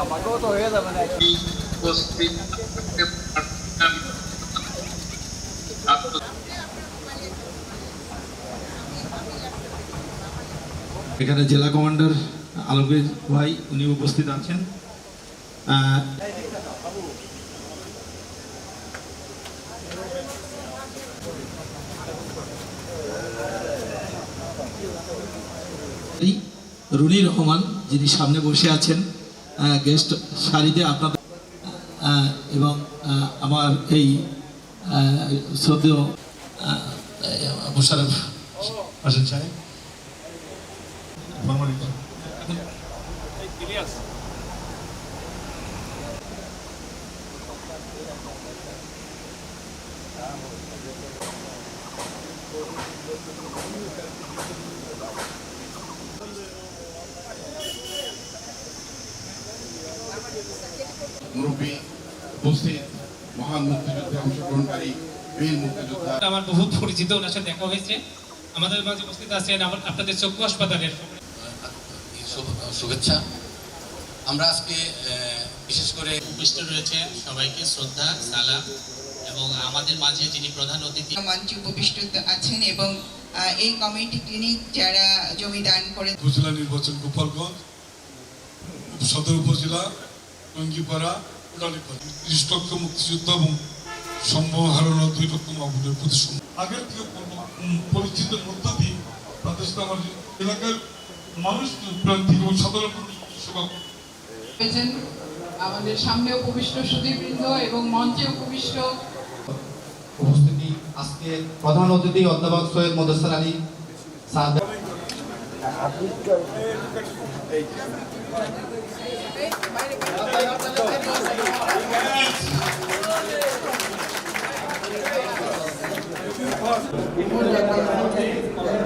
আমাকেও তো হয়ে যাবে না এখানে জেলা কমান্ডার আলমগীর ভাই উনি উপস্থিত আছেন। রুনি রহমান যিনি সামনে বসে আছেন গেস্ট সারিতে আপনাদের এবং আমার এই শ্রদ্ধেয় মোশারফ হোসেন সাহেব আসসালামু আলাইকুম। মুরব্বী উপস্থিত মহান মুক্তিযুদ্ধে অংশগ্রহণকারী বীর মুক্তিযোদ্ধা। আমার বহুত পরিচিত ওনার সাথে দেখা হয়েছে। আমাদের মাঝে উপস্থিত আছেন আমার আপনাদের চক্ষু হাসপাতালের। শুভেচ্ছা। আমরা আজকে বিশেষ করে উপস্থিত রয়েছে সবাইকে শ্রদ্ধা সালাম এবং আমাদের মাঝে যিনি প্রধান অতিথি মঞ্চে উপবিষ্ট আছেন এবং আহ, এই কমিউনিটি ক্লিনিক যারা জমি দান করে উপজেলা নির্বাচন গোপালগঞ্জ সদর উপজেলা টঙ্গিপাড়া কোটালীপাড়া ত্রিশ লক্ষ মুক্তিযোদ্ধা এবং সম্ভব হারানো দুই লক্ষ মাহবুবের প্রতি আগের থেকে পর- পরিচিতের মধ্য দিয়ে তাদের সাথে আমার এলাকার মানুষ প্রান্তিক এবং সাধারণ সেবা আমাদের সামনে উপবিষ্ট সুদীবৃন্দ এবং মঞ্চে উপবিষ্ট উপস্থিতি আজকে প্রধান অতিথি অধ্যাপক Syed Modassar Ali sir. Et vous, la majorité, en fait,